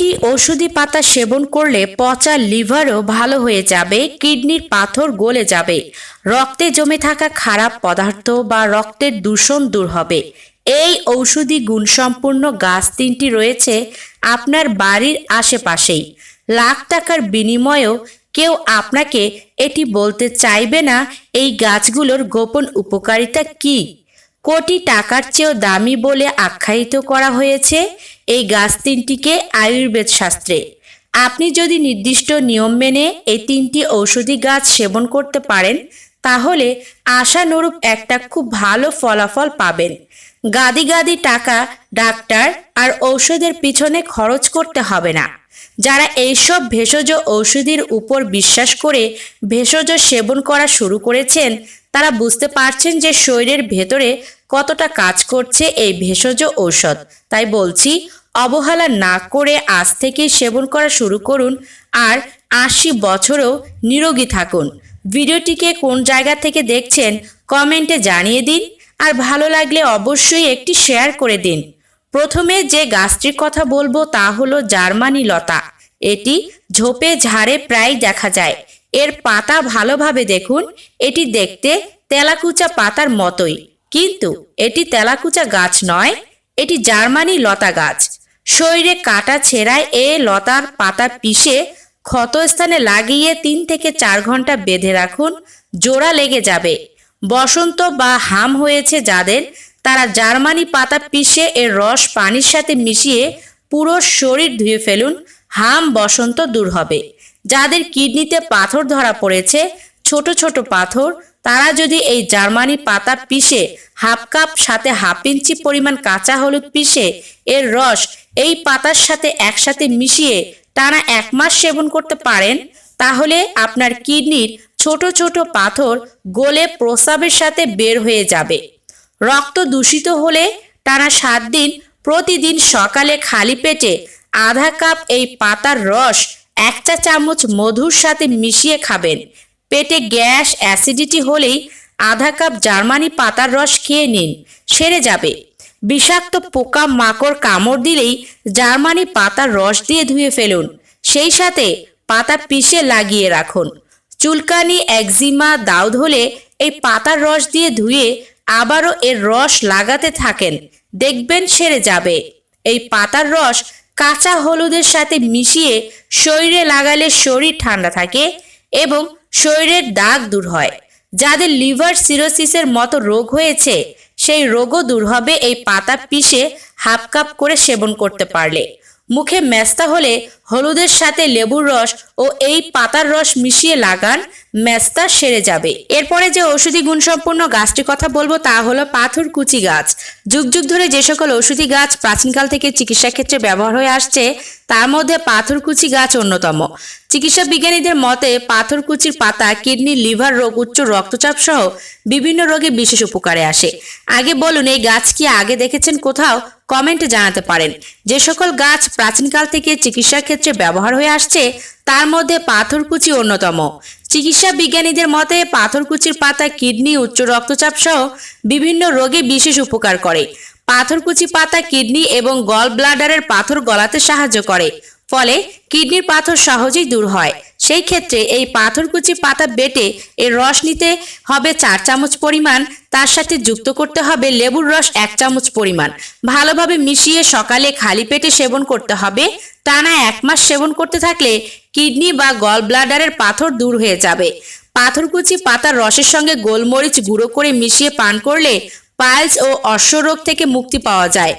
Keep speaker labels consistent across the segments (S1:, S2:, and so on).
S1: তিনটি ওষুধি পাতা সেবন করলে পচা লিভারও ভালো হয়ে যাবে, কিডনির পাথর গলে যাবে, রক্তে জমে থাকা খারাপ পদার্থ বা রক্তের দূষণ দূর হবে। এই ঔষধি গুণসম্পন্ন গাছ তিনটি রয়েছে আপনার বাড়ির আশেপাশেই। লাখ টাকার বিনিময়েও কেউ আপনাকে এটি বলতে চাইবে না, এই গাছগুলোর গোপন উপকারিতা কী? কোটি টাকার চেয়েও দামি বলে আখ্যায়িত করা হয়েছে। এই গাছ তিনটিকে আয়ুর্বেদ শাস্ত্রে। আপনি যদি নির্দিষ্ট নিয়ম মেনে এই তিনটি ঔষধি গাছ সেবন করতে পারেন, তাহলে আশানুরূপ একটা খুব ভালো ফলাফল পাবেন। গাদি গাদি টাকা ডাক্তার আর ঔষধের পিছনে খরচ করতে হবে না। যারা এইসব ভেষজ ঔষধির উপর বিশ্বাস করে ভেষজ সেবন করা শুরু করেছেন, তারা বুঝতে পারছেন যে শরীরের ভেতরে কতটা কাজ করছে এই ভেষজ ঔষধ। তাই বলছি অবহেলা না করে আজ থেকে সেবন করা শুরু করুন আর আশি বছরেও নিরোগী থাকুন। ভিডিওটিকে কোন জায়গা থেকে দেখছেন কমেন্টে জানিয়ে দিন আর ভালো লাগলে অবশ্যই একটি শেয়ার করে দিন। প্রথমে যে গাছটির কথা বলব তা হলো জার্মানি লতা। এটি ঝোপে ঝাড়ে প্রায় দেখা যায়। এর পাতা ভালোভাবে দেখুন। এটি দেখতে তেলাকুচা পাতার মতোই। কিন্তু এটি তেলাকুচা গাছ নয়, এটি জার্মানি লতা গাছ। শরীরে কাটা ছেঁড়ায় এ লতার পাতা পিষে ক্ষতস্থানে লাগিয়ে তিন থেকে চার ঘণ্টা বেঁধে রাখুন, জোড়া লেগে যাবে। বসন্ত বা হাম হয়েছে যাদের, তারা জার্মানি পাতা পিষে এর রস পানির সাথে মিশিয়ে পুরো শরীর ধুয়ে ফেলুন, হাম বসন্ত দূর হবে। যাদের কিডনিতে পাথর ধরা পড়েছে, ছোট ছোট পাথর, তারা যদি এই জার্মানি পাতা পিষে হাফ কাপ সাথে হাফ ইঞ্চি পরিমাণ কাঁচা হলুদ পিষে এর রস এই পাতার সাথে একসাথে মিশিয়ে টানা এক মাস সেবন করতে পারেন, তাহলে আপনার কিডনির ছোট ছোট পাথর গলে প্রস্রাবের সাথে বের হয়ে যাবে। রক্ত দূষিত হলে টানা সাত দিন প্রতিদিন সকালে খালি পেটে আধা কাপ এই পাতার রস এক চা চামচ মধুর সাথে মিশিয়ে খাবেন। পেটে গ্যাস অ্যাসিডিটি হলেই আধা কাপ জার্মানি পাতার রস খেয়ে নিন, সেরে যাবে। বিষাক্ত পোকা মাকড় কামড় দিলেই জার্মানি পাতার রস দিয়ে ধুয়ে ফেলুন। সেই সাথে পাতা পিষে লাগিয়ে রাখুন। চুলকানি, একজিমা, দাউদ হলে এই পাতার রস দিয়ে ধুয়ে আবারও এর রস লাগাতে থাকেন। দেখবেন সেরে যাবে। এই পাতার রস কাঁচা হলুদের সাথে মিশিয়ে শরীরে লাগালে শরীর ঠান্ডা থাকে এবং শরীরের দাগ দূর হয়। যাদের লিভার সিরোসিসের মতো রোগ হয়েছে সেই রোগও দূর হবে। এই পাতা পিষে হাফ কাপ করে সেবন করতে পারলে। মুখে ম্যাস্তা হলে হলুদের সাথে লেবুর রস ও এই পাতার রস মিশিয়ে লাগান ম্যাস্তা সেরে যাবে। এরপরে যে ঔষধি গুণসম্পন্ন গাছটির কথা বলব তা হলো পাথর কুচি গাছ। যুগ যুগ ধরে যে সকল ঔষধি গাছ প্রাচীনকাল থেকে চিকিৎসা ক্ষেত্রে ব্যবহার হয়ে আসছে, তার মধ্যে পাথরকুচি গাছ অন্যতম। চিকিৎসা বিজ্ঞানীদের মতে পাথরকুচির পাতা, কিডনি, লিভার রোগ, উচ্চ রক্তচাপ সহ বিভিন্ন রোগে বিশেষ উপকারে আসে। আগে বলুন, এই গাছ কি আগে দেখেছেন কোথাও? কমেন্টে জানাতে পারেন। যে সকল গাছ প্রাচীনকাল থেকে চিকিৎসা ক্ষেত্রে ব্যবহার হয়ে আসছে, তার মধ্যে পাথরকুচি অন্যতম। চিকিৎসা বিজ্ঞানীদের মতে, পাথরকুচির পাতা কিডনি, উচ্চ রক্তচাপ সহ বিভিন্ন রোগে বিশেষ উপকার করে। পাথরকুচি পাতা কিডনি এবং গল ব্লাডারের পাথর গলাতে সাহায্য করে। ফলে কিডনির পাথর সহজেই দূর হয়। সেই ক্ষেত্রে এই পাথরকুচি পাতা বেটে এর রস নিতে হবে চার চামচ পরিমাণ। তার সাথে যুক্ত করতে হবে লেবুর রস এক চামচ পরিমাণ। ভালোভাবে মিশিয়ে সকালে খালি পেটে সেবন করতে হবে। টানা এক মাস সেবন করতে থাকলে কিডনি বা গল ব্লাডারের পাথর দূর হয়ে যাবে। পাথরকুচি পাতার রসের সঙ্গে গোলমরিচ গুঁড়ো করে মিশিয়ে পান করলে পাইলস ও অশ্বরোগ থেকে মুক্তি পাওয়া যায়।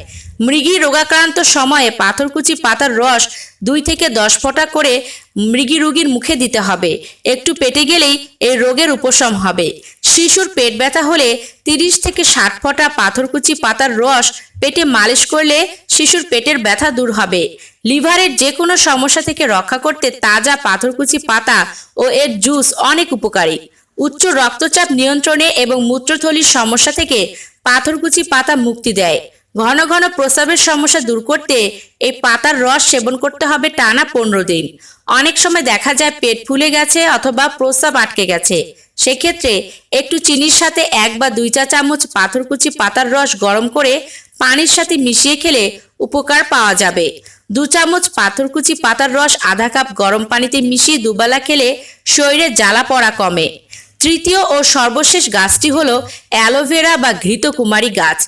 S1: মৃগী রোগাক্রান্ত সময়ে পাথরকুচি পাতার রস দুই থেকে দশ ফোঁটা করে মৃগী রোগীর মুখে দিতে হবে। একটু পেটে গেলেই এই রোগের উপশম হবে। শিশুর পেট ব্যথা হলে তিরিশ থেকে ষাট ফোঁটা পাথরকুচি পাতার রস পেটে মালিশ করলে শিশুর পেটের ব্যথা দূর হবে। লিভারের যে কোনো সমস্যা থেকে রক্ষা করতে তাজা পাথরকুচি পাতা ও এর জুস অনেক উপকারী। উচ্চ রক্তচাপ নিয়ন্ত্রণে এবং মূত্রথলির সমস্যা থেকে পাথরকুচি পাতা মুক্তি দেয়। ঘন ঘন প্রস্রাবের সমস্যা দূর করতে এই পাতার রস সেবন করতে হবে টানা পনেরো দিন। অনেক সময় দেখা যায় পেট ফুলে গেছে অথবা প্রস্রাব আটকে গেছে। সেক্ষেত্রে একটু চিনির সাথে এক বা দুই চা চামচ পাথরকুচি পাতার রস গরম করে পানির সাথে মিশিয়ে খেলে উপকার পাওয়া যাবে। দু চামচ পাথরকুচি পাতার রস আধা কাপ গরম পানিতে মিশিয়ে দুবেলা খেলে শরীরে জ্বালা পড়া কমে। তৃতীয় ও সর্বশেষ গাছটি হলো অ্যালোভেরা বা ঘৃত কুমারী গাছ।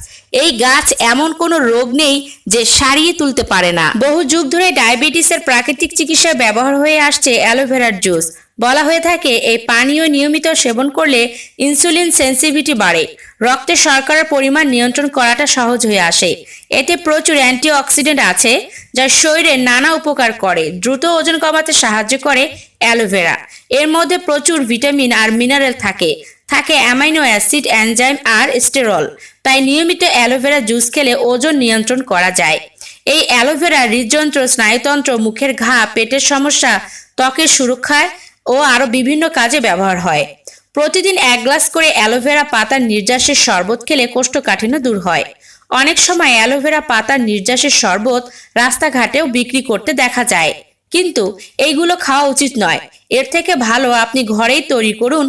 S1: এই গাছ এমন কোনো রোগ নেই যে সারিয়ে তুলতে পারে না। বহু যুগ ধরে ডায়াবেটিসের প্রাকৃতিক চিকিৎসায় ব্যবহার হয়ে আসছে অ্যালোভেরার জুস। বলা হয়ে থাকে এই পানীয় নিয়মিত সেবন করলে ইনসুলিন সেন্সিভিটি বাড়ে। রক্তে শর্করার পরিমাণ নিয়ন্ত্রণ করাটা সহজ হয়ে আসে। এতে প্রচুর অ্যান্টিঅক্সিডেন্ট আছে, যা শরীরে নানা উপকার করে, দ্রুত ওজন কমাতে সাহায্য করে অ্যালোভেরা। এর মধ্যে প্রচুর ভিটামিন আর মিনারেল থাকে থাকে অ্যামাইনো অ্যাসিড, এনজাইম আর স্টেরল। তাই নিয়মিত অ্যালোভেরা জুস খেলে ওজন নিয়ন্ত্রণ করা যায়। এই অ্যালোভেরা হৃদযন্ত্র, স্নায়ুতন্ত্র, মুখের ঘা, পেটের সমস্যা, ত্বকের সুরক্ষায় ও আরও বিভিন্ন কাজে ব্যবহার হয়। প্রতিদিন এক গ্লাস করে অ্যালোভেরা পাতার নির্যাসের শরবত খেলে কোষ্ঠকাঠিন্য দূর হয়। অনেক সময় অ্যালোভেরা পাতার নির্যাসের শরবত রাস্তাঘাটেও বিক্রি করতে দেখা যায়। কিন্তু এইগুলো খাওয়া উচিত নয়। এর থেকে ভালো আপনি ঘরেই তৈরি করুন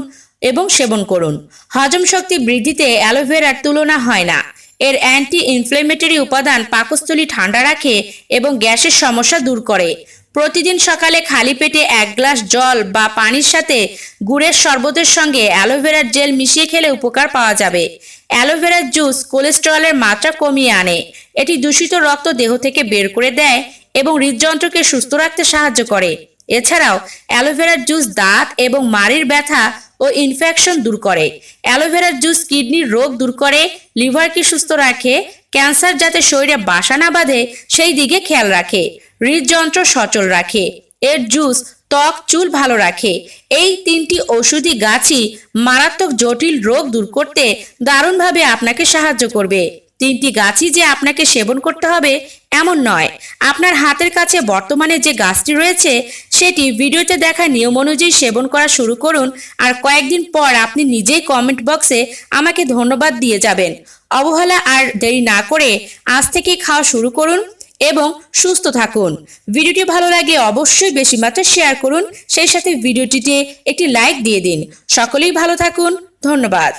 S1: এবং সেবন করুন। হজম শক্তি বৃদ্ধিতে অ্যালোভেরার তুলনা হয় না। এর অ্যান্টি ইনফ্লেমেটরি উপাদান পাকস্থলী ঠান্ডা রাখে এবং গ্যাসের সমস্যা দূর করে। প্রতিদিন সকালে খালি পেটে এক গ্লাস জল বা পানির সাথে গুড়ের শরবতের সঙ্গে অ্যালোভেরার জেল মিশিয়ে খেলে উপকার পাওয়া যাবে। অ্যালোভেরার জুস কোলেস্টেরলের মাত্রা কমিয়ে আনে। এটি দূষিত রক্ত দেহ থেকে বের করে দেয় এবং হৃদযন্ত্রকে সুস্থ রাখতে সাহায্য করে। এছাড়াও অ্যালোভেরার জুস দাঁত এবং মাড়ির ব্যথা ও ইনফেকশন দূর করে। অ্যালোভেরার জুস কিডনির রোগ দূর করে। লিভারকে সুস্থ রাখে। ক্যান্সার যাতে শরীরে বাসা না বাঁধে, সেই দিকে খেয়াল রাখে। হৃদযন্ত্র সচল রাখে। এর জুস ত্বক, চুল ভালো রাখে। এই তিনটি ওষুধি গাছই মারাত্মক জটিল রোগ দূর করতে দারুণভাবে আপনাকে সাহায্য করবে। তিনটি গাছই যে আপনাকে সেবন করতে হবে, এমন নয়। আপনার হাতের কাছে বর্তমানে যে গাছটি রয়েছে সেটি ভিডিওতে দেখা নিয়ম অনুযায়ী সেবন করা শুরু করুন আর কয়েকদিন পর আপনি নিজেই কমেন্ট বক্সে আমাকে ধন্যবাদ দিয়ে যাবেন। অবহেলা আর দেরি না করে আজ থেকেই খাওয়া শুরু করুন এবং সুস্থ থাকুন। ভিডিওটি ভালো লাগে অবশ্যই বেশি মাত্রায় শেয়ার করুন। সেই সাথে ভিডিওটিতে একটি লাইক দিয়ে দিন। সকলেই ভালো থাকুন। ধন্যবাদ।